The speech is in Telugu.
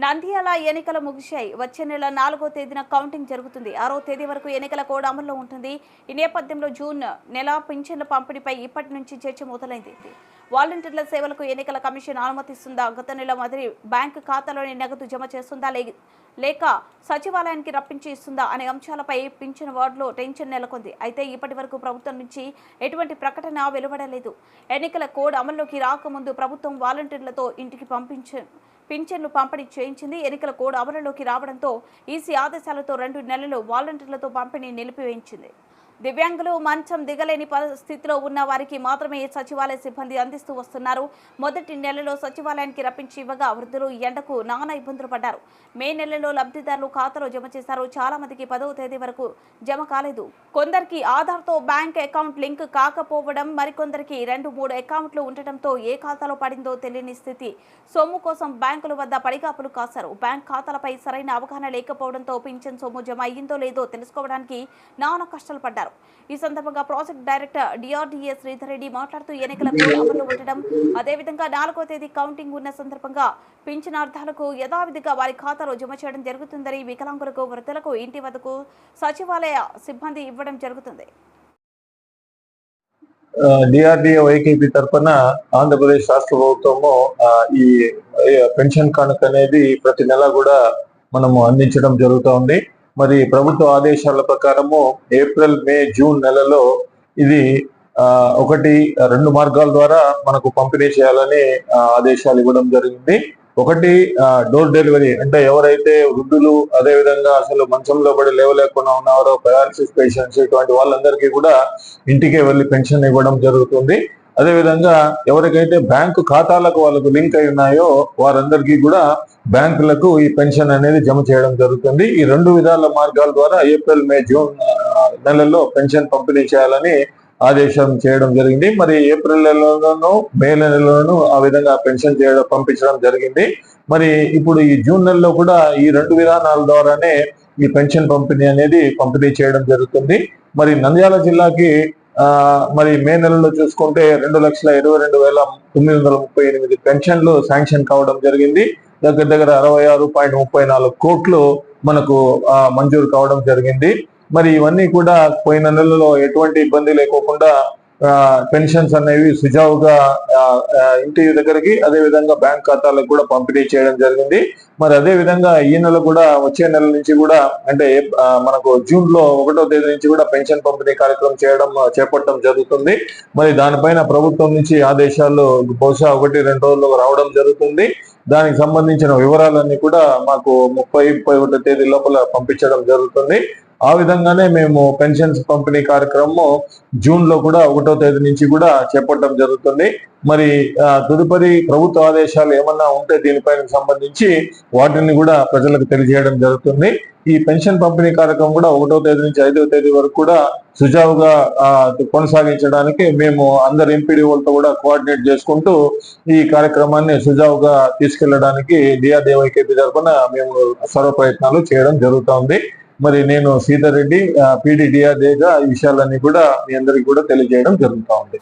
నంద్యాల ఎన్నికలు ముగిశాయి. వచ్చే నెల నాలుగో తేదీన కౌంటింగ్ జరుగుతుంది. ఆరో తేదీ వరకు ఎన్నికల కోడ్ అమల్లో ఉంటుంది. ఈ నేపథ్యంలో జూన్ నెల పింఛన్ల పంపిణీపై ఇప్పటి నుంచి చర్చ మొదలైంది. వాలంటీర్ల సేవలకు ఎన్నికల కమిషన్ అనుమతిస్తుందా? గత నెల మాదిరి బ్యాంకు ఖాతాలోని నగదు జమ చేస్తుందా? లే- లేక సచివాలయానికి రప్పించి ఇస్తుందా? అనే అంశాలపై పింఛన్ వార్డులో టెన్షన్ నెలకొంది. అయితే ఇప్పటి వరకు ప్రభుత్వం నుంచి ఎటువంటి ప్రకటన వెలువడలేదు. ఎన్నికల కోడ్ అమల్లోకి రాకముందు ప్రభుత్వం వాలంటీర్లతో ఇంటికి పంపించ పింఛన్లు పంపిణీ చేయించింది. ఎన్నికల కోడ్ అమలులోకి రావడంతో ఈసీ ఆదేశాలతో రెండు నెలలు వాలంటీర్లతో పంపిణీ నిలిపివేయించింది. దివ్యాంగులు మంచం దిగలేని పరిస్థితిలో ఉన్న వారికి మాత్రమే సచివాలయ సిబ్బంది అందిస్తూ వస్తున్నారు. మొదటి నెలలో సచివాలయానికి రప్పించి ఇవ్వగా వృద్ధులు ఎండకు నానా ఇబ్బందులు పడ్డారు. మే నెలలో లబ్ధిదారులు ఖాతాలో జమ చేశారు. చాలా మందికి పదవ తేదీ వరకు జమ కాలేదు. కొందరికి ఆధార్తో బ్యాంక్ అకౌంట్ లింక్ కాకపోవడం మరికొందరికి రెండు మూడు అకౌంట్లు ఉండటంతో ఏ ఖాతాలో పడిందో తెలియని స్థితి. సొమ్ము కోసం బ్యాంకుల వద్ద పడిగాపులు కాశారు. బ్యాంక్ ఖాతాలపై సరైన అవగాహన లేకపోవడంతో పింఛన్ సొమ్ము జమ అయ్యిందో లేదో తెలుసుకోవడానికి నానా కష్టాలు పడ్డారు. ఈ సందర్భంగా project director DRDA Sridhar Reddy మాట్లాడుతూ ఎన్నికల కోడ్ అమలు ఉండడం అదేవిధంగా నాలుగో తేదీ కౌంటింగ్ ఉన్న సందర్భంగా పింఛనార్థాలకు యథావిధిగా వారి ఖాతాలో జమ చేయడం జరుగుతుందని వికలాంగులకు వృద్ధులకు ఇంటి వద్దకు సచివాలయ సిబ్బంది ఇవ్వడం జరుగుతుంది. డిఆర్డిఏ వైకేపీ తరఫున ఆంధ్రప్రదేశ్ రాష్ట్ర ప్రభుత్వము ఈ ఈ పెన్షన్ కానుక అనేది ప్రతి నెల కూడా మనము అందించడం జరుగుతూ ఉంది మరి ప్రభుత్వ ఆదేశాల ప్రకారము ఏప్రిల్ మే జూన్ నెలలో ఇది ఒకటి రెండు మార్గాల ద్వారా మనకు పంపిణీ చేయాలని ఆదేశాలు ఇవ్వడం జరిగింది. ఒకటి డోర్ డెలివరీ అంటే ఎవరైతే వృద్ధులు అదే విధంగా అసలు మంచంలో పడి లేవలేకుండా ఉన్నారో పెరాలసిస్ పేషెంట్స్ ఇటువంటి వాళ్ళందరికీ కూడా ఇంటికే వెళ్ళి పెన్షన్ ఇవ్వడం జరుగుతుంది. అదేవిధంగా ఎవరికైతే బ్యాంకు ఖాతాలకు వాళ్ళకు లింక్ అయి ఉన్నాయో వారందరికీ కూడా బ్యాంకులకు ఈ పెన్షన్ అనేది జమ చేయడం జరుగుతుంది. ఈ రెండు విధాల మార్గాల ద్వారా ఏప్రిల్ మే జూన్ నెలల్లో పెన్షన్ పంపిణీ చేయాలని ఆదేశం చేయడం జరిగింది. మరి ఏప్రిల్ నెలలోనూ మే నెలలోనూ ఆ విధంగా పెన్షన్ చేయడం పంపించడం జరిగింది. మరి ఇప్పుడు ఈ జూన్ నెలలో కూడా ఈ రెండు విధానాల ద్వారానే ఈ పెన్షన్ పంపిణీ అనేది పంపిణీ చేయడం జరుగుతుంది. మరి నంద్యాల జిల్లాకి మరి మే నెలలో చూసుకుంటే రెండు లక్షల ఇరవై రెండు వేల తొమ్మిది వందల ముప్పై ఎనిమిది పెన్షన్లు శాంక్షన్ కావడం జరిగింది. దగ్గర దగ్గర అరవై ఆరు పాయింట్ ముప్పై నాలుగు కోట్లు మనకు మంజూరు కావడం జరిగింది. మరి ఇవన్నీ కూడా పోయిన నెలలో ఎటువంటి ఇబ్బంది లేకోకుండా పెన్షన్స్ అనేవి సుజావుగా ఇంటి దగ్గరికి అదే విధంగా బ్యాంక్ ఖాతాలకు కూడా పంపిణీ చేయడం జరిగింది. మరి అదే విధంగా ఈ నెల కూడా వచ్చే నెల నుంచి కూడా అంటే మనకు జూన్లో ఒకటో తేదీ నుంచి కూడా పెన్షన్ పంపిణీ కార్యక్రమం చేయడం చేపట్టడం జరుగుతుంది. మరి దానిపైన ప్రభుత్వం నుంచి ఆదేశాలు బహుశా ఒకటి రెండు రోజుల్లో రావడం జరుగుతుంది. దానికి సంబంధించిన వివరాలన్నీ కూడా మాకు ముప్పై ముప్పై ఒకటో తేదీ లోపల పంపించడం జరుగుతుంది. ఆ విధంగానే మేము పెన్షన్స్ పంపిణీ కార్యక్రమం జూన్లో కూడా ఒకటో తేదీ నుంచి కూడా చేపట్టడం జరుగుతుంది. మరి తదుపరి ప్రభుత్వ ఆదేశాలు ఏమన్నా ఉంటే దీనిపైన సంబంధించి వాటిని కూడా ప్రజలకు తెలియజేయడం జరుగుతుంది. ఈ పెన్షన్ పంపిణీ కార్యక్రమం కూడా ఒకటో తేదీ నుంచి ఐదవ తేదీ వరకు కూడా సుజావుగా కొనసాగించడానికి మేము అందరు ఎంపీడీఓలతో కూడా కోఆర్డినేట్ చేసుకుంటూ ఈ కార్యక్రమాన్ని సుజావుగా తీసుకెళ్ళడానికి డిఆర్డీవైకేపీ తరఫున మేము సర్వ ప్రయత్నాలు చేయడం జరుగుతుంది. మరి నేను సీతారెడ్డి రెడ్డి పీడీ ఈ విషయాలన్నీ కూడా మీ అందరికి కూడా తెలియజేయడం జరుగుతూ ఉంది.